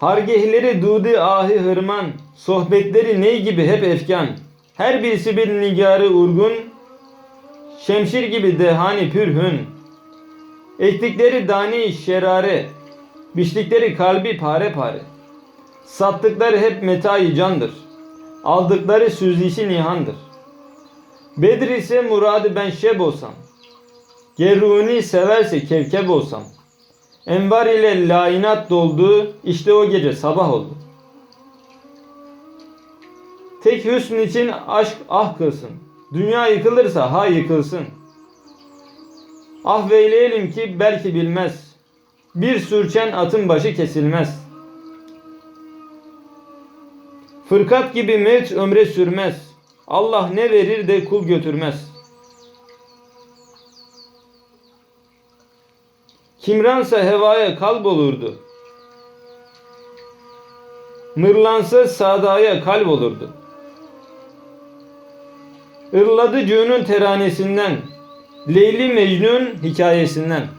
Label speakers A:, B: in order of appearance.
A: Hargehleri dudi ahi hırman, sohbetleri ney gibi hep efkan. Her birisi bir nigarı urgun, şemşir gibi dehani pürhün. Ektikleri dani şerare, biçtikleri kalbi pare pare. Sattıkları hep metayı candır. Aldıkları süzişi nihandır. Bedir ise muradı ben şeb olsam. Geruni severse kevkeb olsam. Envar ile lainat doldu, işte o gece sabah oldu. Tek hüsn için aşk ah kılsın. Dünya yıkılırsa ha yıkılsın. Ah veyleyelim ki belki bilmez. Bir sürçen atın başı kesilmez. Fırkat gibi mevt ömre sürmez. Allah ne verir de kul götürmez. Kimransa hevaya kalp olurdu. Mırlansa sadaya kalp olurdu. Irladı Cün'ün teranesinden, Leyli Mecnun hikayesinden.